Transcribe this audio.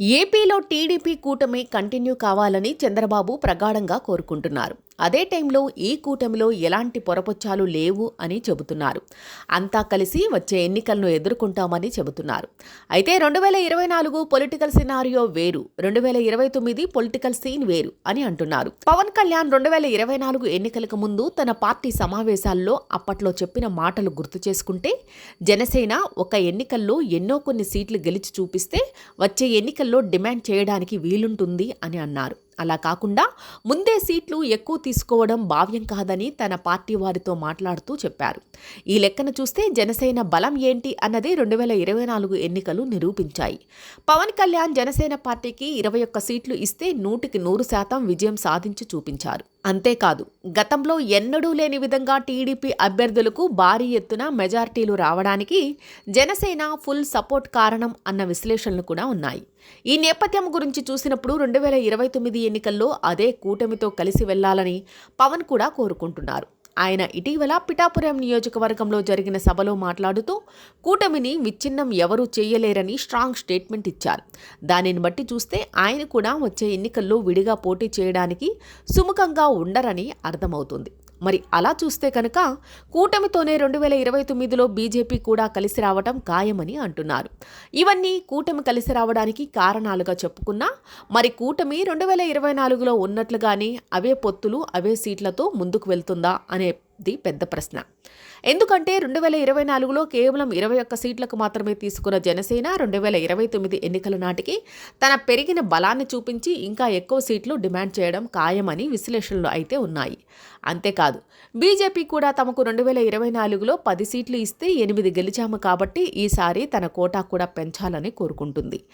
ఏపీలో టీడీపీ కూటమి కంటిన్యూ కావాలని చంద్రబాబు ప్రగాఢంగా కోరుకుంటున్నారు. అదే టైంలో ఈ కూటమిలో ఎలాంటి పొరపొచ్చాలు లేవు అని చెబుతున్నారు. అంతా కలిసి వచ్చే ఎన్నికలను ఎదుర్కొంటామని చెబుతున్నారు. అయితే రెండు వేల ఇరవై నాలుగు పొలిటికల్ సినారియో వేరు రెండు వేల ఇరవై తొమ్మిది పొలిటికల్ సీన్ వేరు అని అంటున్నారు. పవన్ కళ్యాణ్ రెండు వేల ఇరవై నాలుగు ఎన్నికలకు ముందు తన పార్టీ సమావేశాల్లో అప్పట్లో చెప్పిన మాటలు గుర్తు చేసుకుంటే జనసేన ఒక ఎన్నికల్లో ఎన్నో కొన్ని సీట్లు గెలిచి చూపిస్తే వచ్చే ఎన్నికల్లో డిమాండ్ చేయడానికి వీలుంటుంది అని అన్నారు. అలా కాకుండా ముందే సీట్లు ఎక్కువ తీసుకోవడం భావ్యం కాదని తన పార్టీ వారితో మాట్లాడుతూ చెప్పారు. ఈ లెక్కన చూస్తే జనసేన బలం ఏంటి అన్నది రెండు వేల ఇరవై నాలుగు ఎన్నికలు నిరూపించాయి. పవన్ కళ్యాణ్ జనసేన పార్టీకి ఇరవై ఒక్క సీట్లు ఇస్తే నూటికి నూరు శాతం విజయం సాధించి చూపించారు. అంతేకాదు గతంలో ఎన్నడూ లేని విధంగా టీడీపీ అభ్యర్థులకు భారీ ఎత్తున మెజార్టీలు రావడానికి జనసేన ఫుల్ సపోర్ట్ కారణం అన్న విశ్లేషణలు కూడా ఉన్నాయి. ఈ నేపథ్యం గురించి చూసినప్పుడు రెండు వేల ఇరవై తొమ్మిది ఎన్నికల్లో అదే కూటమితో కలిసి వెళ్ళాలని పవన్ కూడా కోరుకుంటున్నారు. ఆయన ఇటీవల పిఠాపురం నియోజకవర్గంలో జరిగిన సభలో మాట్లాడుతూ కూటమిని విచ్ఛిన్నం ఎవరూ చేయలేరని స్ట్రాంగ్ స్టేట్మెంట్ ఇచ్చారు. దానిని బట్టి చూస్తే ఆయన కూడా వచ్చే ఎన్నికల్లో విడిగా పోటీ చేయడానికి సుముఖంగా ఉండరని అర్థమవుతుంది. మరి అలా చూస్తే కనుక కూటమితోనే రెండు వేల ఇరవై తొమ్మిదిలో బీజేపీ కూడా కలిసి రావడం ఖాయమని అంటున్నారు. ఇవన్నీ కూటమి కలిసి రావడానికి కారణాలుగా చెప్పుకున్నా మరి కూటమి రెండు వేల ఇరవై నాలుగులో ఉన్నట్లుగానే అవే పొత్తులు అవే సీట్లతో ముందుకు వెళ్తుందా ది పెద్ద ప్రశ్న. ఎందుకంటే రెండు వేల ఇరవై నాలుగులో కేవలం ఇరవై ఒక్క సీట్లకు మాత్రమే తీసుకున్న జనసేన రెండు వేల ఇరవై తొమ్మిది ఎన్నికల నాటికి తన పెరిగిన బలాన్ని చూపించి ఇంకా ఎక్కువ సీట్లు డిమాండ్ చేయడం ఖాయమని విశ్లేషణలు అయితే ఉన్నాయి. అంతేకాదు బీజేపీ కూడా తమకు రెండు వేల ఇరవై నాలుగులో పది సీట్లు ఇస్తే ఎనిమిది గెలిచాము కాబట్టి ఈసారి తన కోటా కూడా పెంచాలని కోరుకుంటుంది.